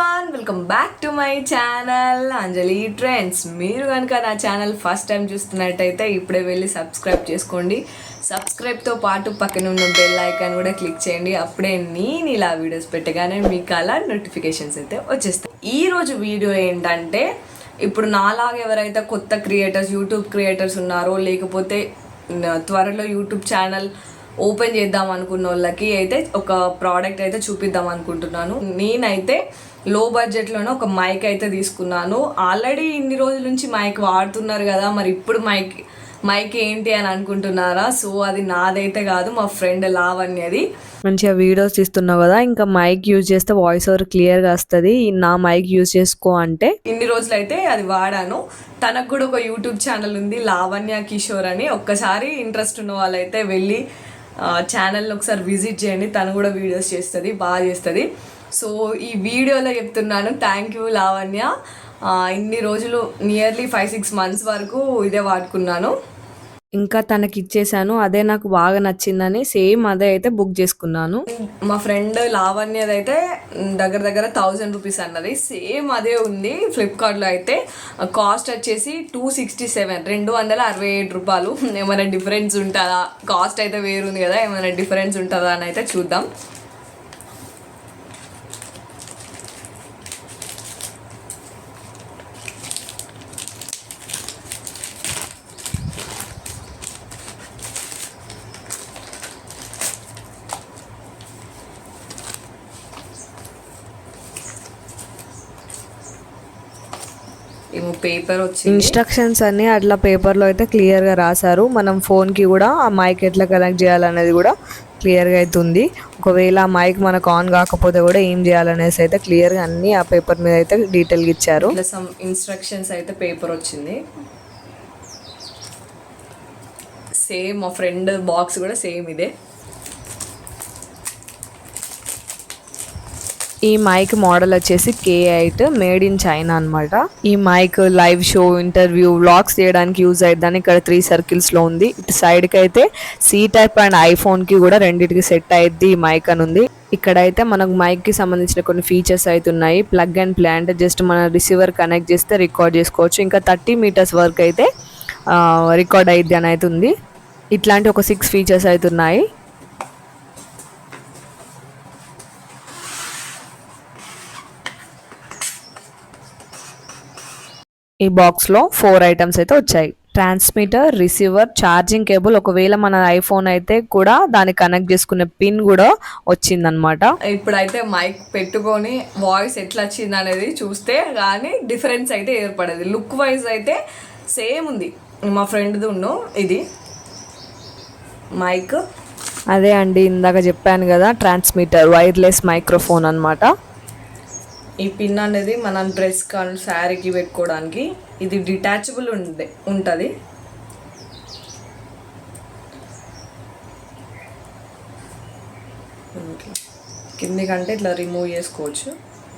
Welcome back to my channel Anjali trends మీరు కనుక నా ఛానల్ ఫస్ట్ టైం చూస్తున్నట్టయితే ఇప్పుడే వెళ్ళి సబ్స్క్రైబ్ చేసుకోండి. సబ్స్క్రైబ్తో పాటు పక్కన ఉన్న బెల్ ఐకాన్ కూడా క్లిక్ చేయండి. అప్పుడే నేను ఇలా వీడియోస్ పెట్టగానే మీకు అలా నోటిఫికేషన్స్ అయితే వచ్చేస్తాయి. ఈరోజు వీడియో ఏంటంటే ఇప్పుడు నాలాగా ఎవరైతే కొత్త క్రియేటర్స్ యూట్యూబ్ క్రియేటర్స్ ఉన్నారో లేకపోతే త్వరలో యూట్యూబ్ ఛానల్ ఓపెన్ చేద్దాం అనుకున్న వాళ్ళకి అయితే ఒక ప్రోడక్ట్ అయితే చూపిద్దాం అనుకుంటున్నాను. నేనైతే లో బడ్జెట్లోనే ఒక మైక్ అయితే తీసుకున్నాను. ఆల్రెడీ ఇన్ని రోజుల నుంచి మైక్ వాడుతున్నారు కదా మరి ఇప్పుడు మైక్ మైక్ ఏంటి అని అనుకుంటున్నారా? సో అది నాదైతే కాదు మా ఫ్రెండ్ లావణ్యది మంచిగా వీడియోస్ తీస్తున్నావు కదా ఇంకా మైక్ యూజ్ చేస్తే వాయిస్ ఓవర్ క్లియర్గా వస్తుంది. నా మైక్ యూజ్ చేసుకో అంటే? ఇన్ని రోజులు అయితే అది వాడాను. తనకు కూడా ఒక యూట్యూబ్ ఛానల్ ఉంది లావణ్య కిషోర్ అని. ఒక్కసారి ఇంట్రెస్ట్ ఉన్న వాళ్ళైతే వెళ్ళి ఛానల్ని ఒకసారి విజిట్ చేయండి. తను కూడా వీడియోస్ చేస్తుంది బాగా చేస్తుంది. సో ఈ వీడియోలో చెప్తున్నాను. Thank you Lavanya. ఇన్ని రోజులు నియర్లీ ఫైవ్ సిక్స్ మంత్స్ వరకు ఇదే వాడుకున్నాను. ఇంకా తనకి ఇచ్చేసాను అదే నాకు బాగా నచ్చిందని సేమ్ అదే అయితే బుక్ చేసుకున్నాను. మా ఫ్రెండ్ లావణ్యది అయితే దగ్గర దగ్గర థౌజండ్ రూపీస్ అన్నది. సేమ్ అదే ఉంది. ఫ్లిప్కార్ట్లో అయితే కాస్ట్ వచ్చేసి టూ సిక్స్టీ సెవెన్ రెండు వందల అరవై ఏడు రూపాయలు. ఏమైనా డిఫరెన్స్ ఉంటుందా? కాస్ట్ అయితే వేరుంది కదా ఏమైనా డిఫరెన్స్ ఉంటుందా అని అయితే చూద్దాం. ఏమో పేపర్ వచ్చింది. ఇన్స్ట్రక్షన్స్ అన్ని అట్లా పేపర్లో అయితే క్లియర్గా రాశారు. మనం ఫోన్కి కూడా ఆ మైక్ ఎట్లా కనెక్ట్ చేయాలనేది కూడా క్లియర్గా అయితే ఉంది. ఒకవేళ ఆ మైక్ మనకు ఆన్ కాకపోతే కూడా ఏం చేయాలనేసి అయితే క్లియర్గా అన్ని ఆ పేపర్ మీద అయితే డీటెయిల్గా ఇచ్చారు. సమ్ ఇన్స్ట్రక్షన్స్ అయితే పేపర్ వచ్చింది. సేమ్ మా ఫ్రెండ్ బాక్స్ కూడా సేమ్ ఇదే. ఈ మైక్ మోడల్ వచ్చేసి K eight made in China అన్నమాట. ఈ mic live show interview vlogs చేయడానికి యూజ్ అయ్యిందని ఇక్కడ త్రీ సర్కిల్స్లో ఉంది. ఇటు సైడ్కి అయితే సి టైప్ అండ్ ఐఫోన్కి కూడా రెండింటికి సెట్ అయ్యిద్ది ఈ మైక్ అని ఉంది. ఇక్కడ అయితే మనకు మైక్కి సంబంధించిన కొన్ని ఫీచర్స్ అయితే ఉన్నాయి. ప్లగ్ అండ్ ప్లే అంటే జస్ట్ మన రిసీవర్ కనెక్ట్ చేస్తే రికార్డ్ చేసుకోవచ్చు. ఇంకా థర్టీ మీటర్స్ వరకు అయితే రికార్డ్ అయ్యిద్ది అని అయితే ఉంది. ఇట్లాంటి ఒక సిక్స్ ఫీచర్స్ అయితే ఉన్నాయి. ఈ బాక్స్లో ఫోర్ ఐటమ్స్ అయితే వచ్చాయి. ట్రాన్స్మిటర్ రిసీవర్ ఛార్జింగ్ కేబుల్ ఒకవేళ మన ఐఫోన్ అయితే కూడా దాన్ని కనెక్ట్ చేసుకునే పిన్ కూడా వచ్చిందనమాట ఇప్పుడైతే మైక్ పెట్టుకొని వాయిస్ ఎట్లా వచ్చింది అనేది చూస్తే కానీ డిఫరెన్స్ అయితే ఏర్పడేది. లుక్ వైజ్ అయితే సేమ్ ఉంది. మా ఫ్రెండ్ది ఉన్ను ఇది. మైక్ అదే అండి ఇందాక చెప్పాను కదా ట్రాన్స్మిటర్ వైర్లెస్ మైక్రోఫోన్ అన్నమాట. ఈ పిన్ అనేది మనం డ్రెస్ కానీ శారీకి పెట్టుకోవడానికి ఇది డిటాచబుల్ ఉండే ఉంటుంది. కింది కంటే ఇట్లా రిమూవ్ చేసుకోవచ్చు.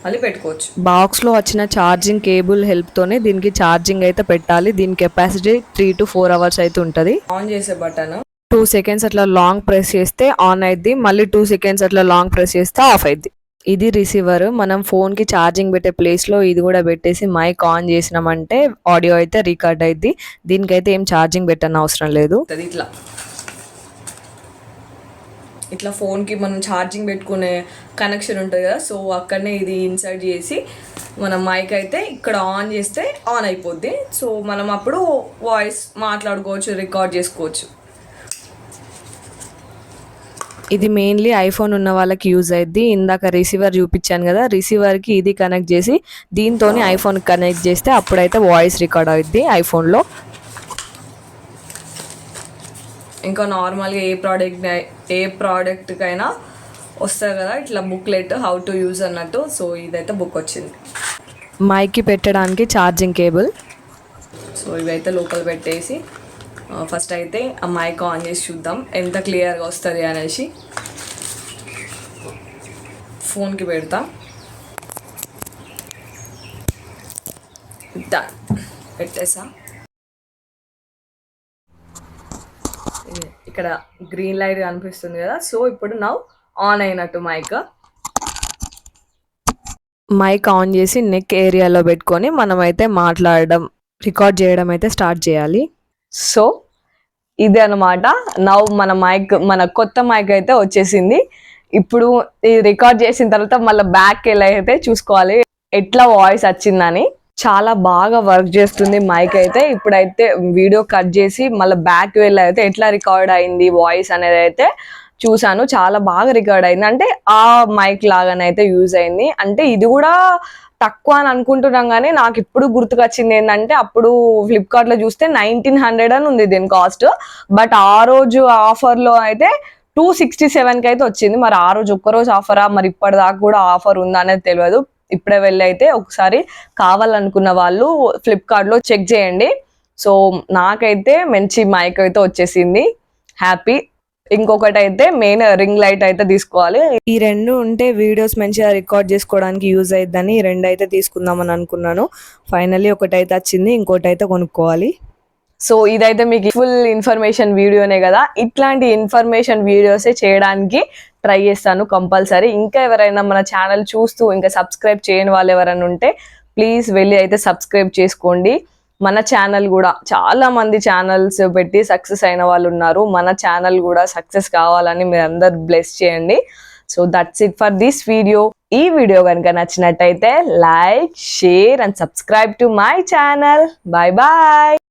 మళ్ళీ పెట్టుకోవచ్చు. బాక్స్లో వచ్చిన ఛార్జింగ్ కేబుల్ హెల్ప్తోనే దీనికి ఛార్జింగ్ అయితే పెట్టాలి. దీని capacity three to four hours అయితే ఉంటుంది. ఆన్ చేసే బటన్ టూ సెకండ్స్ అట్లా లాంగ్ ప్రెస్ చేస్తే ఆన్ అయింది మళ్ళీ టూ సెకండ్స్ అట్లా లాంగ్ ప్రెస్ చేస్తే ఆఫ్ అయింది ఇది రిసీవర్ మనం ఫోన్కి ఛార్జింగ్ పెట్టే ప్లేస్లో ఇది కూడా పెట్టేసి మైక్ ఆన్ చేసినామంటే ఆడియో అయితే రికార్డ్ అయింది దీనికైతే ఏం ఛార్జింగ్ పెట్టని అవసరం లేదు. ఇట్లా. ఇట్లా ఫోన్కి మనం ఛార్జింగ్ పెట్టుకునే కనెక్షన్ ఉంటుంది కదా. సో అక్కడనే ఇది ఇన్సర్ట్ చేసి మనం మైక్ అయితే ఇక్కడ ఆన్ చేస్తే ఆన్ అయిపోద్ది. సో మనం అప్పుడు వాయిస్ మాట్లాడుకోవచ్చు రికార్డ్ చేసుకోవచ్చు. ఇది మెయిన్లీ ఐఫోన్ ఉన్న వాళ్ళకి యూజ్ అయింది ఇందాక రిసీవర్ చూపించాను కదా రిసీవర్కి ఇది కనెక్ట్ చేసి దీంతోనే ఐఫోన్ కనెక్ట్ చేస్తే అప్పుడైతే వాయిస్ రికార్డ్ అవుద్ది ఐఫోన్లో. ఇంకా నార్మల్గా ఏ ప్రోడక్ట్ ఏ ప్రోడక్ట్కైనా వస్తుంది కదా ఇట్లా బుక్లెట్ హౌ టు యూజ్ అన్నట్టు. సో ఇదైతే బుక్ వచ్చింది. మైక్కి పెట్టడానికి ఛార్జింగ్ కేబుల్ సో ఇవైతే లోపల పెట్టేసి ఫస్ట్ అయితే ఆ మైక్ ఆన్ చేసి చూద్దాం. ఎంత క్లియర్గా వస్తుంది అనేసి ఫోన్కి పెడతా. డన్ పెట్టేసా. ఇక్కడ గ్రీన్ లైట్ కనిపిస్తుంది కదా. సో ఇప్పుడు నా ఆన్ అయినట్టు మైక్ మైక్ ఆన్ చేసి నెక్ ఏరియాలో పెట్టుకొని మనమైతే మాట్లాడడం రికార్డ్ చేయడం అయితే స్టార్ట్ చేయాలి. సో ఇది అనమాట నవ్ మన మైక్ మన కొత్త మైక్ అయితే వచ్చేసింది. ఇప్పుడు ఇది రికార్డ్ చేసిన తర్వాత మళ్ళీ బ్యాక్ ఎలా అయితే చూసుకోవాలి ఎట్లా వాయిస్ వచ్చిందని. చాలా బాగా వర్క్ చేస్తుంది మైక్ అయితే. ఇప్పుడైతే వీడియో కట్ చేసి మళ్ళీ బ్యాక్ వెళ్ళి అయితే ఎట్లా రికార్డ్ అయింది వాయిస్ అనేది అయితే చూశాను. చాలా బాగా రికార్డ్ అయింది. అంటే ఆ మైక్ లాగానే అయితే యూజ్ అయింది. అంటే ఇది కూడా తక్కువ అని అనుకుంటున్నాం కానీ నాకు ఇప్పుడు గుర్తుకొచ్చింది ఏంటంటే అప్పుడు ఫ్లిప్కార్ట్లో చూస్తే నైన్టీన్ హండ్రెడ్ అని ఉంది దీని కాస్ట్. బట్ ఆ రోజు ఆఫర్లో అయితే టూ సిక్స్టీ సెవెన్కి అయితే వచ్చింది. మరి ఆ రోజు ఒక్క రోజు ఆఫరా? మరి ఇప్పటిదాకా కూడా ఆఫర్ ఉందా అనేది తెలియదు. ఇప్పుడే వెళ్ళి అయితే ఒకసారి కావాలనుకున్న వాళ్ళు ఫ్లిప్కార్ట్లో చెక్ చేయండి. సో నాకైతే మంచి మైక్ అయితే వచ్చేసింది. హ్యాపీ. ఇంకొకటి అయితే మెయిన్ రింగ్ లైట్ అయితే తీసుకోవాలి. ఈ రెండు ఉంటే వీడియోస్ మంచిగా రికార్డ్ చేసుకోవడానికి యూజ్ అయిద్దని ఈ రెండు అయితే తీసుకుందామని అనుకున్నాను. ఫైనల్లీ ఒకటి అయితే వచ్చింది ఇంకోటి అయితే కొనుక్కోవాలి. సో ఇదైతే మీకు ఫుల్ ఇన్ఫర్మేషన్ వీడియోనే కదా. ఇట్లాంటి ఇన్ఫర్మేషన్ వీడియోసే చేయడానికి ట్రై చేస్తాను కంపల్సరీ ఇంకా ఎవరైనా మన ఛానల్ చూస్తూ ఇంకా సబ్స్క్రైబ్ చేయని వాళ్ళు ఎవరైనా ఉంటే ప్లీజ్ వెళ్ళి అయితే సబ్స్క్రైబ్ చేసుకోండి. మన ఛానల్ కూడా చాలా మంది ఛానల్స్ పెట్టి సక్సెస్ అయిన వాళ్ళు ఉన్నారు. మన ఛానల్ కూడా సక్సెస్ కావాలని మీరు అందరు బ్లెస్ చేయండి. So that's it for this video ఈ వీడియో కనుక నచ్చినట్టయితే like share and subscribe to my channel bye bye